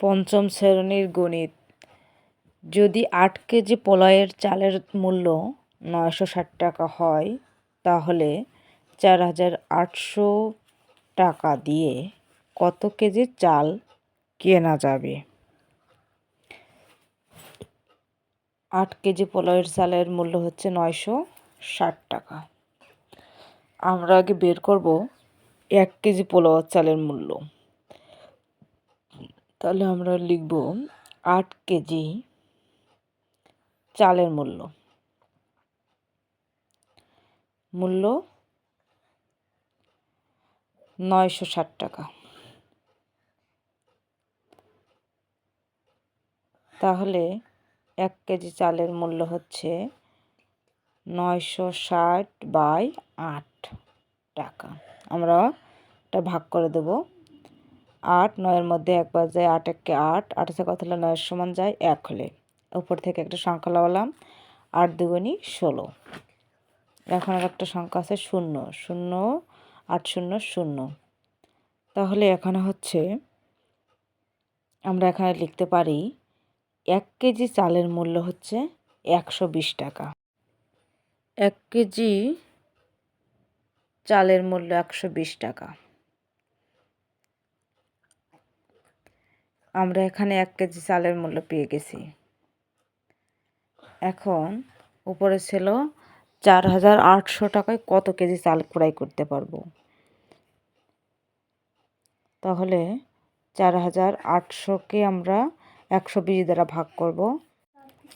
পঞ্চম শ্রেণির গণিত। যদি আট কেজি পোলাওয়ের চালের মূল্য নয়শো ষাট টাকা হয়, তাহলে চার হাজার আটশো টাকা দিয়ে কত কেজি চাল কেনা যাবে? আট কেজি পোলাওয়ের চালের মূল্য হচ্ছে নয়শো ষাট টাকা। আমরা আগে বের করব এক কেজি পোলাও চালের মূল্য। তাহলে আমরা লিখব আট কেজি চালের মূল্য। মূল্য নয়শো ষাট টাকা। তাহলে এক কেজি চালের মূল্য হচ্ছে নয়শো ষাট বাই আট টাকা। আমরা এটা ভাগ করে দেবো। আট, নয়ের মধ্যে একবার যায় আট, একে আট আট আছে কত হলে নয়ের সমান যায় এক হলে। উপর থেকে একটা সংখ্যা লাগালাম, আট দুগুণি ষোলো। এখন আর একটা সংখ্যা আছে শূন্য শূন্য, আট শূন্য শূন্য। তাহলে এখানে হচ্ছে আমরা এখানে লিখতে পারি এক কেজি চালের মূল্য হচ্ছে একশো বিশ টাকা। এক কেজি চালের মূল্য একশো বিশ টাকা। আমরা এখানে এক কেজি চালের মূল্য পেয়ে গেছি। এখন উপরে ছিল চার হাজার আটশো টাকায় কত কেজি চাল ক্রয় করতে পারব? তাহলে চার হাজার আটশোকে আমরা একশো বিশ দ্বারা ভাগ করব।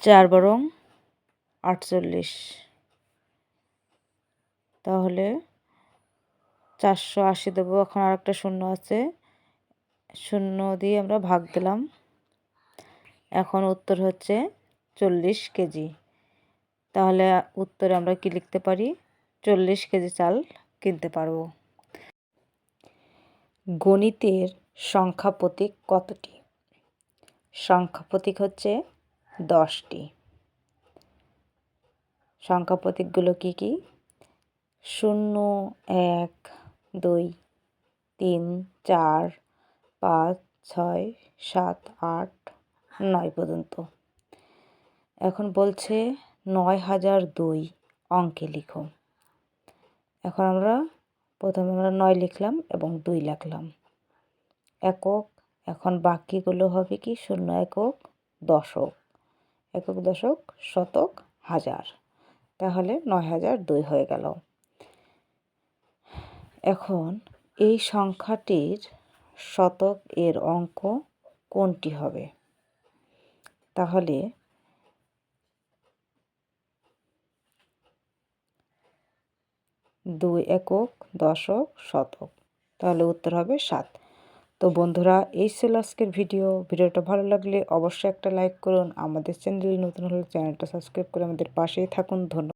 চার বরং আটচল্লিশ। তাহলে চারশো আশি দেবো। এখন আর একটা শূন্য আছে। শূন্য দিয়ে আমরা ভাগ দিলাম। এখন উত্তর হচ্ছে চল্লিশ কেজি। তাহলে উত্তরে আমরা কি লিখতে পারি? চল্লিশ কেজি চাল কিনতে পারব। গণিতের সংখ্যা প্রতীক কতটি? সংখ্যা প্রতীক হচ্ছে দশটি। সংখ্যা প্রতীকগুলো কী কী? শূন্য, এক, দুই, তিন, চার পাঁচ, ছয়, সাত, আট, নয় পর্যন্ত। এখন বলছে নয় হাজার দুই অঙ্কে লিখো। এখন আমরা প্রথমে আমরা নয় লিখলাম এবং দুই লিখলাম। একক, এখন বাকিগুলো হবে কি শূন্য একক দশক। একক দশক শতক হাজার। তাহলে নয় হাজার দুই হয়ে গেল। এখন এই সংখ্যাটির শতক এর অঙ্ক কোনটি হবে? তাহলে দুই একক দশক শতক, তাহলে উত্তর হবে সাত। তো বন্ধুরা, এই ছিল আজকের ভিডিও। ভিডিওটা ভালো লাগলে অবশ্যই একটা লাইক করুন। আমাদের চ্যানেলে নতুন হলে চ্যানেলটা সাবস্ক্রাইব করে আমাদের পাশেই থাকুন। ধন্যবাদ।